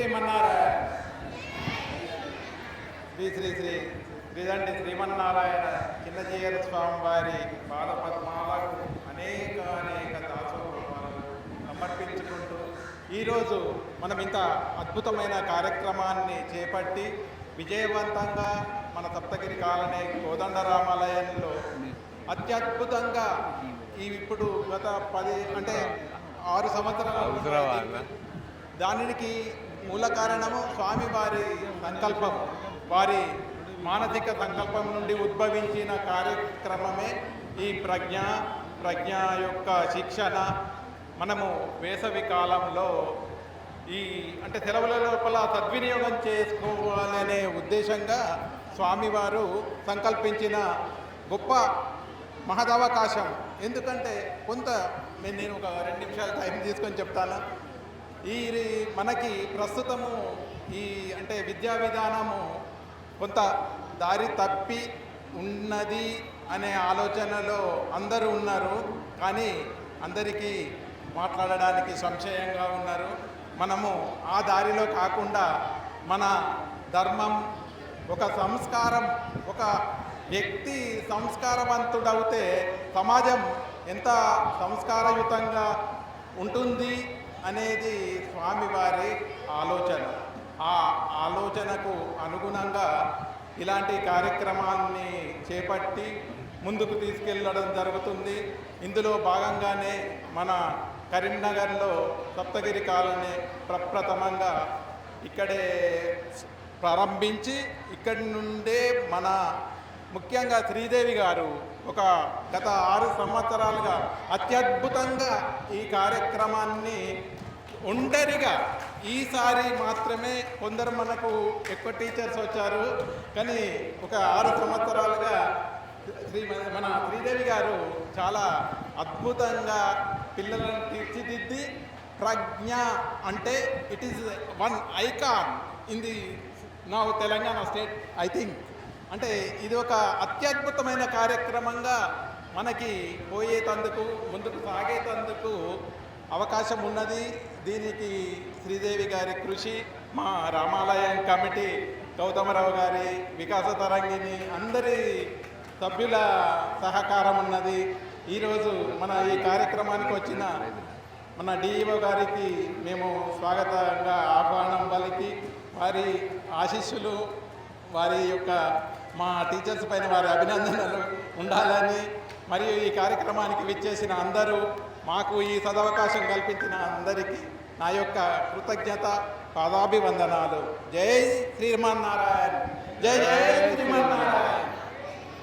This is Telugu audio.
శ్రీమన్నారాయణ. శ్రీ శ్రీ శ్రీ శ్రీదండి శ్రీమన్నారాయణ చిన్నజీయర స్వామి వారి పాదపద్మాలకు అనేక అనేక దాసోపాలను సమర్పించుకుంటూ ఈరోజు మనం ఇంత అద్భుతమైన కార్యక్రమాన్ని చేపట్టి విజయవంతంగా మన సప్తగిరి కాలనీ కోదండరామాలయంలో అత్యద్భుతంగా ఈ ఇప్పుడు గత పది అంటే ఆరు సంవత్సరాలు దానికి మూల కారణము స్వామివారి సంకల్పం. వారి మానసిక సంకల్పం నుండి ఉద్భవించిన కార్యక్రమమే ఈ ప్రజ్ఞ. ప్రజ్ఞ యొక్క శిక్షణ. మనము వేసవి కాలంలో ఈ అంటే సెలవుల లోపల సద్వినియోగం చేసుకోవాలనే ఉద్దేశంగా స్వామివారు సంకల్పించిన గొప్ప మహదవకాశం. ఎందుకంటే కొంత నేను నేను ఒక రెండు నిమిషాలు టైం తీసుకొని చెప్తాను? ఈ మనకి ప్రస్తుతము ఈ అంటే విద్యా విధానము కొంత దారి తప్పి ఉన్నది అనే ఆలోచనలో అందరూ ఉన్నారు. కానీ అందరికీ మాట్లాడడానికి సంశయంగా ఉన్నారు. మనము ఆ దారిలో కాకుండా మన ధర్మం ఒక సంస్కారం ఒక వ్యక్తి సంస్కారవంతుడవుతే సమాజం ఎంత సంస్కారయుతంగా ఉంటుంది అనేది స్వామివారి ఆలోచన. ఆ ఆలోచనకు అనుగుణంగా ఇలాంటి కార్యక్రమాన్ని చేపట్టి ముందుకు తీసుకెళ్ళడం జరుగుతుంది. ఇందులో భాగంగానే మన కరీంనగర్లో సప్తగిరి కాలనీ ప్రప్రథమంగా ఇక్కడే ప్రారంభించి ఇక్కడి నుండే మన ముఖ్యంగా శ్రీదేవి గారు ఒక గత ఆరు సంవత్సరాలుగా అత్యద్భుతంగా ఈ కార్యక్రమాన్ని ఒంటరిగా ఈసారి మాత్రమే కొందరు మనకు ఎక్కువ టీచర్స్ వచ్చారు. కానీ ఒక ఆరు సంవత్సరాలుగా శ్రీ మన శ్రీదేవి గారు చాలా అద్భుతంగా పిల్లలను తీర్చిదిద్ది ప్రజ్ఞ అంటే it is one icon in the నా తెలంగాణ స్టేట్ ఐ థింక్ అంటే ఇది ఒక అత్యద్భుతమైన కార్యక్రమంగా మనకి పోయేటందుకు ముందుకు సాగేటందుకు అవకాశం ఉన్నది. దీనికి శ్రీదేవి గారి కృషి మా రామాలయం కమిటీ గౌతమరావు గారి వికాస తరంగిణి అందరి సభ్యుల సహకారం ఉన్నది. ఈరోజు మన ఈ కార్యక్రమానికి వచ్చిన మన డిఈఓ గారికి మేము స్వాగతంగా ఆహ్వానం పలికి వారి ఆశీస్సులు వారి యొక్క మా టీచర్స్ పైన వారి అభినందనలు ఉండాలని మరియు ఈ కార్యక్రమానికి విచ్చేసిన అందరూ మాకు ఈ సదవకాశం కల్పించిన అందరికీ నా యొక్క కృతజ్ఞత పాదాభివందనాలు. జై శ్రీమన్నారాయణ. జై జై